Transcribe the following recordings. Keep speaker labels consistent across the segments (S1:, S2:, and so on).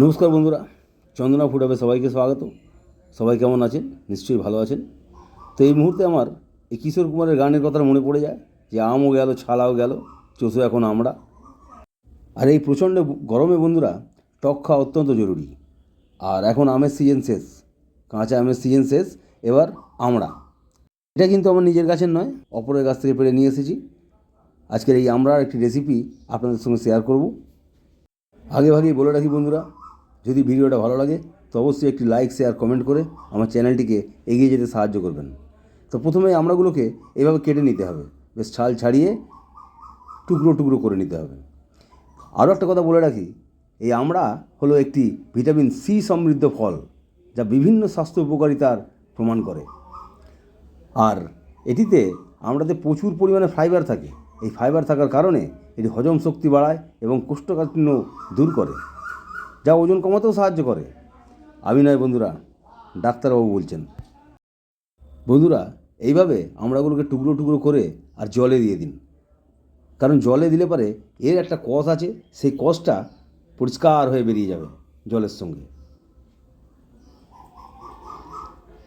S1: নমস্কার বন্ধুরা, চন্দনা ফুডাবে সবাইকে স্বাগত সবাই কেমন আছেন? নিশ্চয়ই ভালো আছেন। তো এই মুহূর্তে আমার এই কিশোর কুমারের গানের কথা মনে পড়ে যায়, যে আমও গেল, ছালাও গেল, চষু এখন আমরা। আর এই প্রচণ্ড গরমে বন্ধুরা, টক খাওয়া অত্যন্ত জরুরি। আর এখন আমের সিজন শেষ, কাঁচা আমের সিজন শেষ, এবার আমরা। এটা কিন্তু আমার নিজের গাছের নয়, অপরের গাছ থেকে পেরে নিয়ে এসেছি। আজকের এই আমরার একটি রেসিপি আপনাদের সঙ্গে শেয়ার করব। আগে ভাগেই বলে রাখি বন্ধুরা যদি ভিডিওটা ভালো লাগে, তো অবশ্যই একটি লাইক শেয়ার কমেন্ট করে আমার চ্যানেলটিকে এগিয়ে যেতে সাহায্য করবেন। তো প্রথমে আমড়াগুলোকে এভাবে কেটে নিতে হবে। বেশ ছাল ছাড়িয়ে টুকরো টুকরো করে নিতে হবে। আরও একটা কথা বলে রাখি, এই আমড়া হলো একটি ভিটামিন সি সমৃদ্ধ ফল যা বিভিন্ন স্বাস্থ্য উপকারিতার প্রমাণ করে। আর এটিতে আমরাতে প্রচুর পরিমাণে ফাইবার থাকে। এই ফাইবার থাকার কারণে এটি হজম শক্তি বাড়ায় এবং কোষ্ঠকাঠিন্য দূর করে। যা ওজন কমাতেও সাহায্য করে। আমি নয় বন্ধুরা, ডাক্তারবাবু বলছেন। বন্ধুরা, এইভাবে আমড়াগুলোকে টুকরো টুকরো করে আর জলে দিয়ে দিন। কারণ জলে দিলে পারে এর একটা কষ আছে, সেই কষটা পরিষ্কার হয়ে বেরিয়ে যাবে জলের সঙ্গে।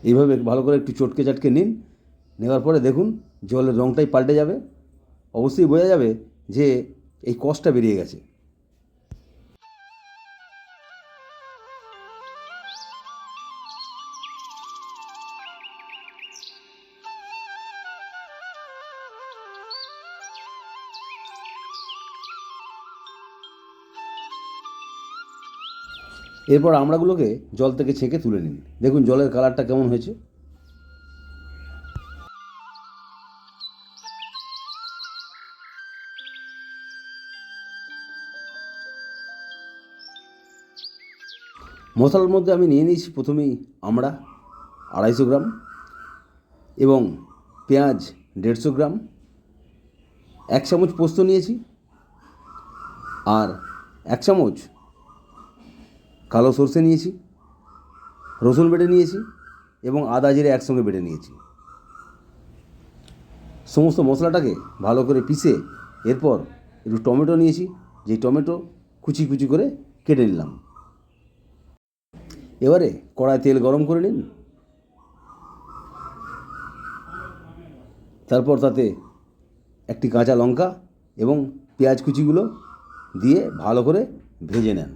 S1: এইভাবে ভালো করে একটু চটকে চাটকে নিন। নেওয়ার পরে দেখুন জলের রঙটাই পাল্টে যাবে। অবশ্যই বোঝা যাবে যে এই কষটা বেরিয়ে গেছে। এরপর আমড়াগুলোকে জল থেকে ছেঁকে তুলে নিন। দেখুন জলের কালারটা কেমন হয়েছে। মশলার মধ্যে আমি নিয়ে নিয়েছি প্রথমেই আমড়া আড়াইশো গ্রাম এবং পেঁয়াজ দেড়শো গ্রাম, এক চামচ পোস্ত নিয়েছি আর এক চামচ কালো সর্ষে নিয়েছি, রসুন বেটে নিয়েছি এবং আদা জিরে একসঙ্গে বেটে নিয়েছি। সমস্ত মশলাটাকে ভালো করে পিষে এরপর একটু টমেটো নিয়েছি, যেই টমেটো কুচি কুচি করে কেটে নিলাম। এবারে কড়ায় তেল গরম করে নিন। তারপর তাতে একটি কাঁচা লঙ্কা এবং পেঁয়াজ কুচিগুলো দিয়ে ভালো করে ভেজে নেন।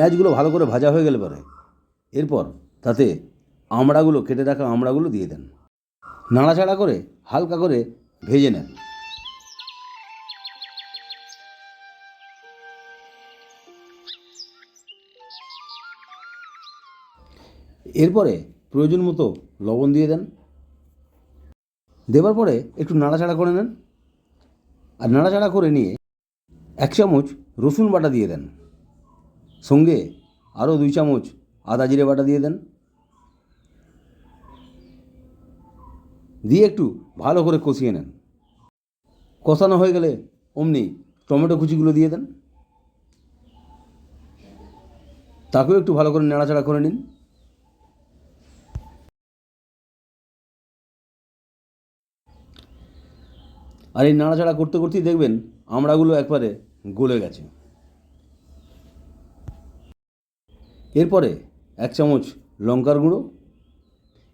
S1: পেঁয়াজগুলো ভালো করে ভাজা হয়ে গেলে পরে এরপর তাতে আমড়াগুলো, কেটে রাখা আমড়াগুলো দিয়ে দেন। নাড়াচাড়া করে হালকা করে ভেজে নেন। এরপরে প্রয়োজন মতো লবণ দিয়ে দেন। দেওয়ার পরে একটু নাড়াচাড়া করে নেন। আর নাড়াচাড়া করে নিয়ে এক চামচ রসুন বাটা দিয়ে দেন। সঙ্গে আরও দুই চামচ আদা জিরে বাটা দিয়ে দেন। দিয়ে একটু ভালো করে কষিয়ে নেন। কষানো হয়ে গেলে অমনি টমেটো কুচিগুলো দিয়ে দেন। তাকেও একটু ভালো করে নাড়াচাড়া করে নিন। আর এই নাড়াচাড়া করতে করতেই দেখবেন আমড়াগুলো একবারে গলে গেছে। এরপরে এক চামচ লঙ্কার গুঁড়ো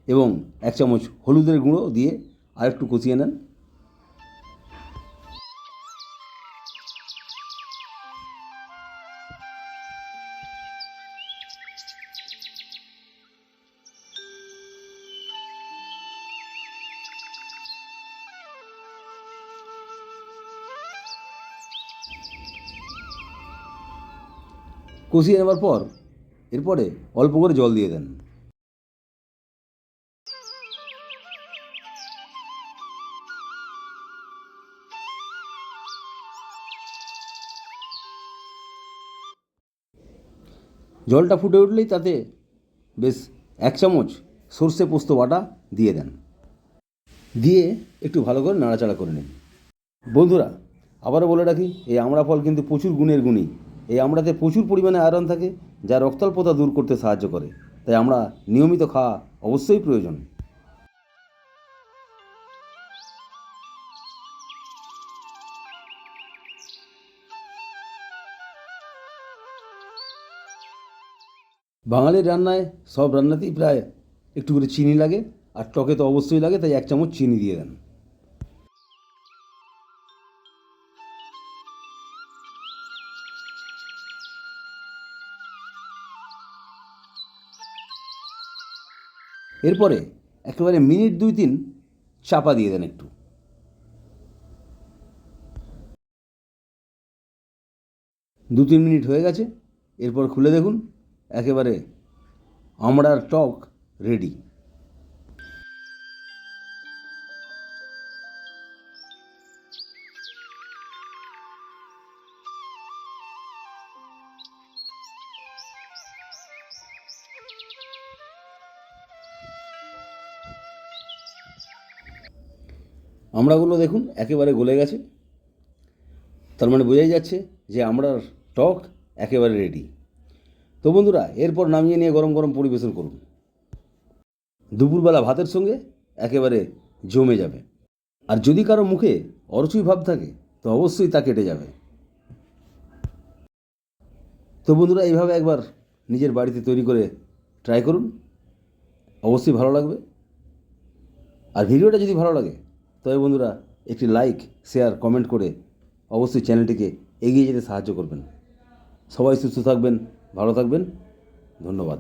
S1: এবং এক চামচ হলুদের গুঁড়ো দিয়ে আর একটু কষিয়ে নেন। কষিয়ে নেওয়ার পর এরপরে অল্প করে জল দিয়ে দেন। জলটা ফুটে উঠলেই তাতে বেশ এক চামচ সর্ষে পোস্ত বাটা দিয়ে দেন। দিয়ে একটু ভালো করে নাড়াচাড়া করে নিন। বন্ধুরা, আবারও বলে রাখি, এই আমড়া ফল কিন্তু প্রচুর গুণের গুণী এই আমড়াতে প্রচুর পরিমাণে আয়রন থাকে, যা রক্তাল্পতা দূর করতে সাহায্য করে। তাই আমরা নিয়মিত খাওয়া অবশ্যই প্রয়োজন। বাঙালির রান্নায় সব রান্নাতেই প্রায় একটু করে চিনি লাগে, আর টকে তো অবশ্যই লাগে, তাই এক চামচ চিনি দিয়ে দেন। এরপরে একেবারে মিনিট দুই তিন চাপা দিয়ে দেন একটু। দু তিন মিনিট হয়ে গেছে, এরপর খুলে দেখুন, একেবারে আমড়ার টক রেডি। আমড়াগুলো দেখুন, একেবারে গলে গেছে। তার মানে বোঝাই যাচ্ছে যে আমড়ার টক একেবারে রেডি তো বন্ধুরা, এরপর নামিয়ে নিয়ে গরম গরম পরিবেশন করুন। দুপুরবেলা ভাতের সঙ্গে একেবারে জমে যাবে। আর যদি কারও মুখে অরচুই ভাব থাকে, তো অবশ্যই তা কেটে যাবে। তো বন্ধুরা, এইভাবে একবার নিজের বাড়িতে তৈরি করে ট্রাই করুন। অবশ্যই ভালো লাগবে। আর ভিডিওটা যদি ভালো লাগে তবে বন্ধুরা, একটি লাইক শেয়ার কমেন্ট করে অবশ্যই চ্যানেলটিকে এগিয়ে যেতে সাহায্য করবেন। সবাই সুস্থ থাকবেন, ভালো থাকবেন। ধন্যবাদ।